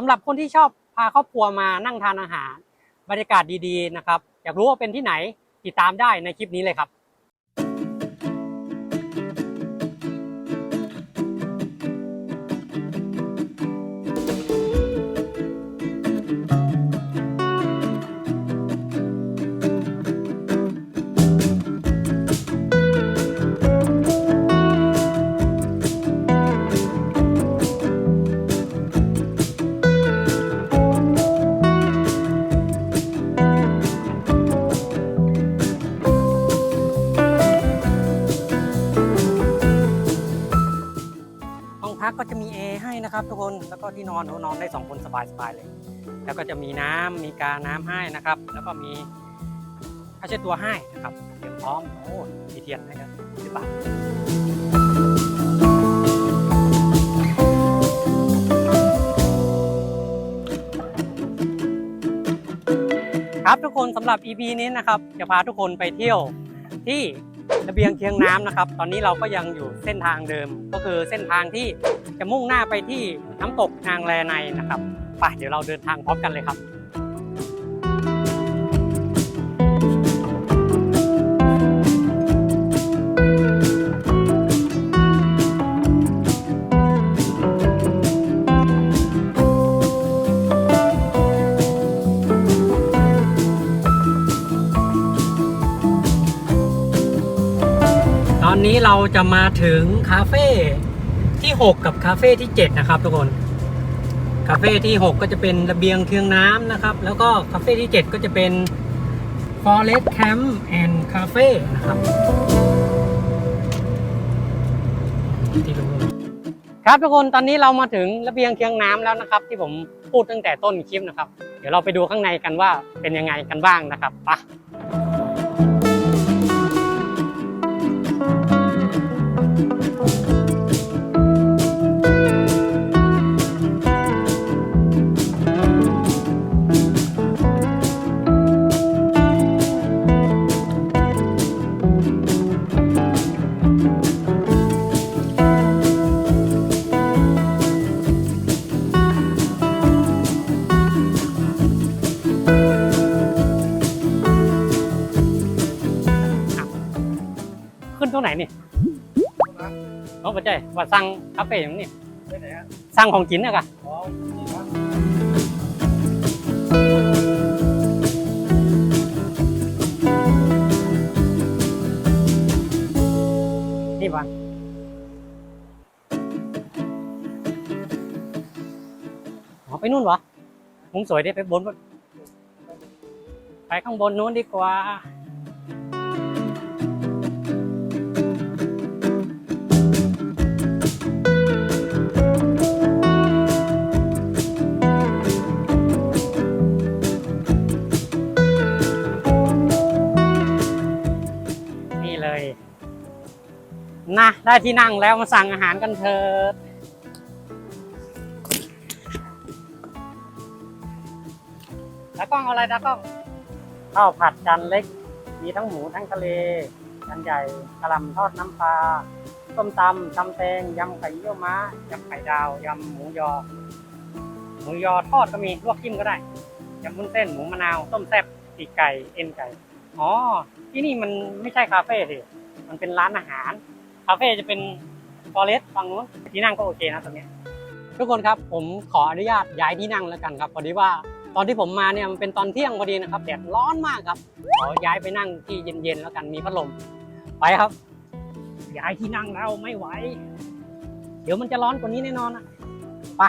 สำหรับคนที่ชอบพาครอบครัวมานั่งทานอาหาร บรรยากาศดีๆนะครับ อยากรู้ว่าเป็นที่ไหนติดตามได้ในคลิปนี้เลยครับ ที่นอนโอ้นอนได้สองคนสบายๆเลย แล้วก็จะมีน้ำมีกาน้ำให้นะครับ แล้วก็มีผ้าเช็ดตัวให้นะครับเตรียมพร้อมโอ้มีเทียนให้ครับสิบบาทครับทุกคนสำหรับ EP นี้นะครับ จะพาทุกคนไปเที่ยวที่ ระเบียงเคียงน้ำนะครับ ตอนนี้เราก็ยังอยู่เส้นทางเดิม ก็คือเส้นทางที่จะมุ่งหน้าไปที่น้ำตกนางแลในนะครับไปเดี๋ยวเราเดินทางพร้อมกันเลยครับ อนนี้เราจะมาถึงคาเฟ่ที่ 6 กับคาเฟ่ที่ 7 นะครับ ทุกคน คาเฟ่ที่ 6 ก็จะเป็นระเบียงเคียงน้ำนะครับ แล้วก็คาเฟ่ที่ 7 ก็จะเป็น Forest Camp and Cafe นะครับครับทุกคนตอนนี้เรามาถึงระเบียงเคียงน้ำแล้วนะครับ ที่ผมพูดตั้งแต่ต้นคลิปนะครับ เดี๋ยวเราไปดูข้างในกันว่าเป็นยังไงกันบ้างนะครับไปะขึ้นตรงไหนนี่โอ้ปัจจัยว่าสั่งคาเฟ่อย่างนี้ไปไหนฮะสั่งของกินนะกะอ๋อนี่ครับนี่วะอ๋อไปนู่นวะมุมสวยดิไปบนบนไปข้างบนนู้นดีกว่าะได้ที่นั่งแล้วมาสั่งอาหารกันเถิดตากล้องเอาอะไรตากล้องข้าวผัดจานเล็ก มีทั้งหมูทั้งทะเลจานใหญ่กระหล่ำทอดน้ำปลาต้มตำตำแตงยำไข่เยี่ยวม้ายำไข่ดาวยำหมูยอ หมูยอทอดก็มีลวกจิ้มก็ได้ยำมุ้นเส้นหมูมะนาวต้มแซ่บปีกไก่เอ็นไก่อ๋อที่นี่มันไม่ใช่คาเฟ่สิมันเป็นร้านอาหาร คาเฟ่จะเป็นฟอเรสต์ฝั่งนู้นที่นั่งก็โอเคนะตรงนี้ทุกคนครับผมขออนุญาตย้ายที่นั่งแล้วกันครับพอดีว่าตอนที่ผมมาเนี่ยมันเป็นตอนเที่ยงพอดีนะครับแดดร้อนมากครับขอย้ายไปนั่งที่เย็นๆแล้วกันมีพัดลมไปครับ ย้ายที่นั่งแล้วไม่ไหว เดี๋ยวมันจะร้อนกว่านี้แน่นอนนะไป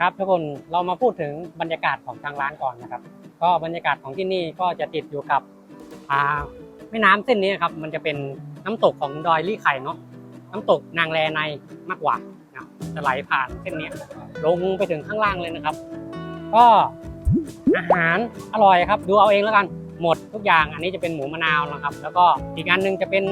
ครับทุกคนเรามาพูดถึงบรรยากาศของทางร้านก่อนนะครับ ก็บรรยากาศของที่นี่ก็จะติดอยู่กับแม่น้ำเส้นนี้ครับมันจะเป็นน้ำตกของดอยลี่ไข่เนาะน้ำตกนางแลในมากกว่านะจะไหลผ่านเส้นนี้ลงไปถึงข้างล่างเลยนะครับ ก็อาหารอร่อยครับ ดูเอาเองแล้วกันหมดทุกอย่างอันนี้จะเป็นหมูมะนาวนะครับ แล้วก็อีกอันหนึงจะเป็น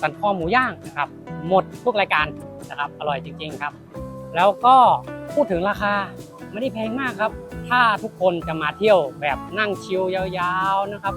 สันคอหมูย่างนะครับ หมดทุกรายการนะครับ อร่อยจริง ๆ ครับ แล้วก็พูดถึงราคาไม่ได้แพงมากครับ ถ้าทุกคนจะมาเที่ยวแบบนั่งชิลยาวๆนะครับ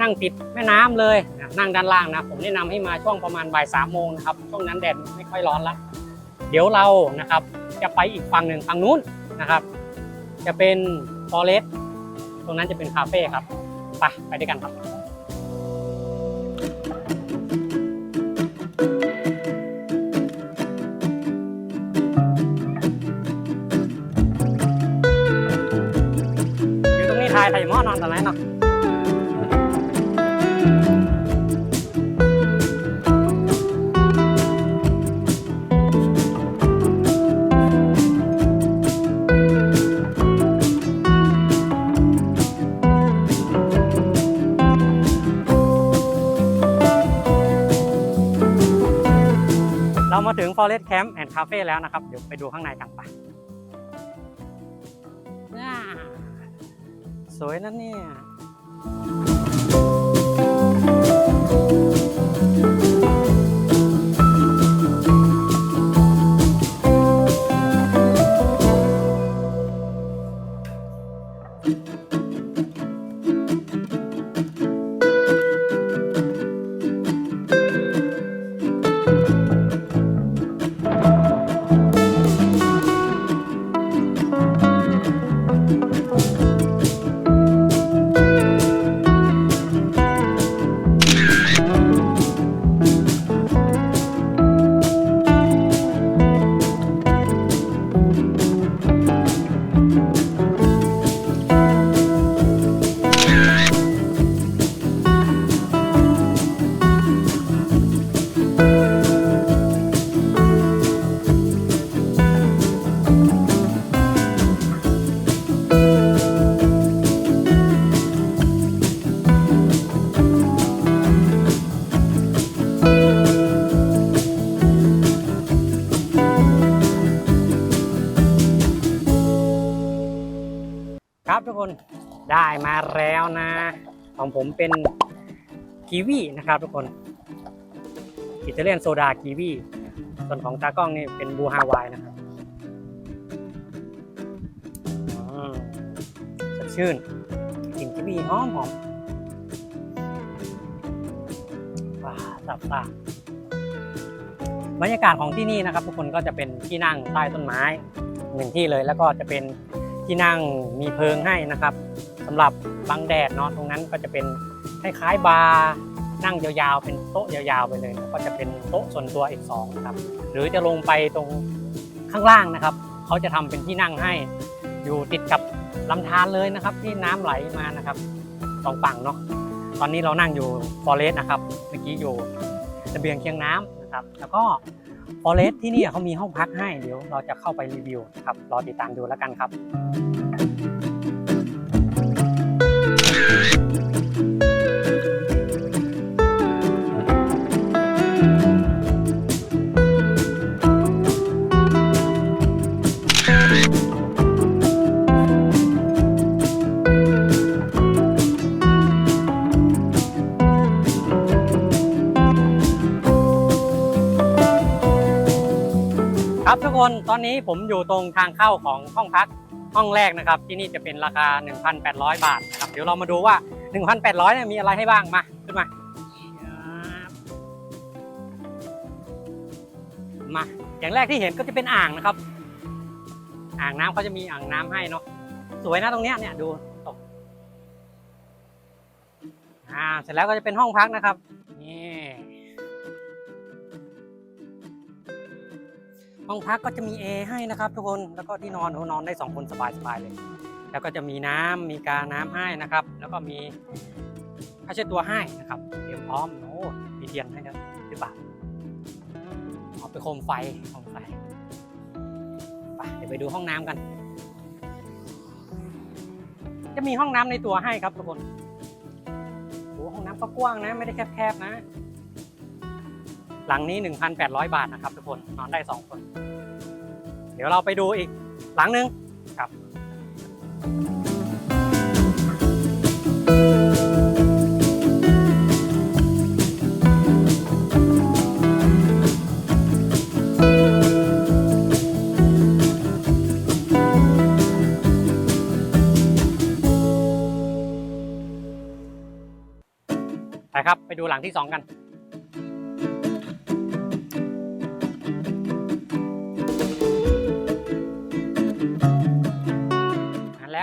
นั่งติดแม่น้ำเลยนั่งด้านล่างนะ ผมแนะนำให้มาช่วงประมาณบ่ายสามโมงนะครับช่วงนั้นแดดไม่ค่อยร้อนละเดี๋ยวเรานะครับจะไปอีกฝั่งหนึ่งฝั่งนู้นนะครับ จะเป็นฟอเรสตรงนั้นจะเป็นคาเฟ่ครับไปไปด้วยกันครับ Forest Camp and Cafe แล้วนะครับ เดี๋ยวไปดูข้างในกันไปอ่าสวยนะเนี่ย ครับทุกคนได้มาแล้วนะ ของผมเป็นกีวีนะครับทุกคนอิตาเลียนโซดากีวีส่วนของตากล้องนี่เป็นบูฮาวายนะครับสดชื่นกลิ่นกีวีหอมหอมว้าสับตาบรรยากาศของที่นี่นะครับ ทุกคนก็จะเป็นที่นั่งใต้ต้นไม้หนึ่งที่เลยแล้วก็จะเป็น ที่นั่งมีเพิงให้นะครับสำหรับบังแดดเนาะตรงนั้นก็จะเป็นคล้ายๆบาร์นั่งยาวๆ เป็นโต๊ะยาวๆไปเลยแล้วก็จะเป็นโต๊ะส่วนตัวอีกสองนะครับ หรือจะลงไปตรงข้างล่างนะครับ เขาจะทำเป็นที่นั่งให้ อยู่ติดกับลำธารเลยนะครับ ที่น้ำไหลมานะครับสองฝั่งเนาะตอนนี้เรานั่งอยู่ฟอเรสต์นะครับ เมื่อกี้อยู่ระเบียงเคียงน้ำนะครับ แล้วก็ ฟอเรสที่นี่เขามีห้องพักให้เดี๋ยวเราจะเข้าไปรีวิวนะครับรอติดตามดูแล้วกันครับ นตอนนี้ผมอยู่ตรงทางเข้าของห้องพักห้องแรกนะครับ ที่นี่จะเป็นราคา 1,800 บาทนะครับเดี๋ยวเรามาดูว่า 1,800เนี่ยมีอะไรให้บ้างมาขึ้นมามาอย่างแรกที่เห็นก็จะเป็นอ่างนะครับ อ่างน้ำเขาจะมีอ่างน้ำให้เนาะสวยนะตรงเนี้ยเนี่ยดูตกอ่าเสร็จแล้วก็จะเป็นห้องพักนะครับ ห้องพักก็จะมีแอร์ให้นะครับ ทุกคนแล้วก็ที่นอนนอนได้สองคนสบายๆเลย แล้วก็จะมีน้ำมีกาน้ำให้นะครับ แล้วก็มีผ้าเช็ดตัวให้นะครับเตรียมพร้อมโอ้มีเทียนให้ด้วยหรือเปล่าเอาไปโคมไฟโคมไฟไปเดี๋ยวไปดูห้องน้ำกัน จะมีห้องน้ำในตัวให้ครับทุกคนโอ้ห้องน้ำก็กว้างนะ ไม่ได้แคบๆนะ หลังนี้ 1,800 บาทนะครับทุกคนนอนได้ 2 คน เดี๋ยวเราไปดูอีกหลังหนึงครับ ไปครับ ไปดูหลังที่ 2 กัน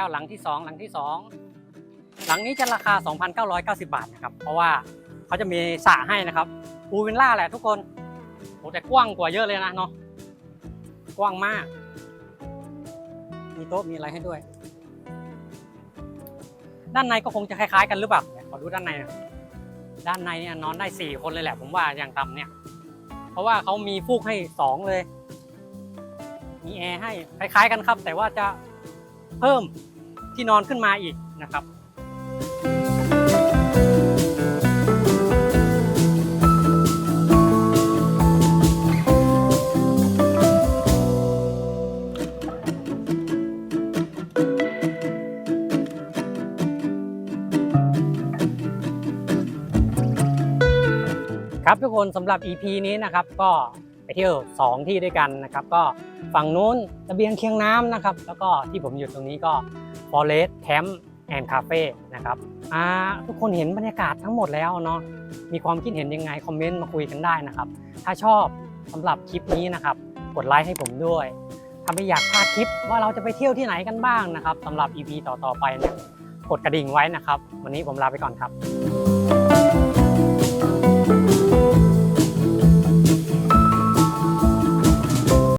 แล้วหลังที่ 2 หลังที่ 2 หลังนี้จะราคา 2,990 บาทนะครับเพราะว่าเขาจะมีสระให้นะครับพูวิลล่าแหละทุกคนโอ้แต่กว้างกว่าเยอะเลยนะเนาะกว้างมาก มีโต๊ะมีอะไรให้ด้วย ด้านในก็คงจะคล้ายๆกันหรือเปล่าขอดูด้านในหน่อยด้านในเนี่ยนอนได้ 4 คนเลยแหละ ผมว่าอย่างต่ำเนี่ย เพราะว่าเขามีฟูกให้ 2 เลย มีแอร์ให้คล้ายๆกันครับ แต่ว่าจะเพิ่ม ที่นอนขึ้นมาอีกนะครับครับทุกคนสำหรับ EP นี้นะครับก็ เที่ยว 2 ที่ด้วยกันนะครับก็ฝั่งนู้นระเบียงเคียงน้ำนะครับ แล้วก็ที่ผมอยู่ตรงนี้ก็ Forest Camp and Cafe นะครับทุกคนเห็นบรรยากาศทั้งหมดแล้วเนาะมีความคิดเห็นยังไง คอมเมนต์มาคุยกันได้นะครับ ถ้าชอบสำหรับคลิปนี้นะครับ กดไลค์ให้ผมด้วยถ้าไม่อยากพลาดคลิปว่าเราจะไปเที่ยวที่ไหนกันบ้างนะครับสำหรับ EP ต่อๆไปเนี่ยกดกระดิ่งไว้นะครับ วันนี้ผมลาไปก่อนครับ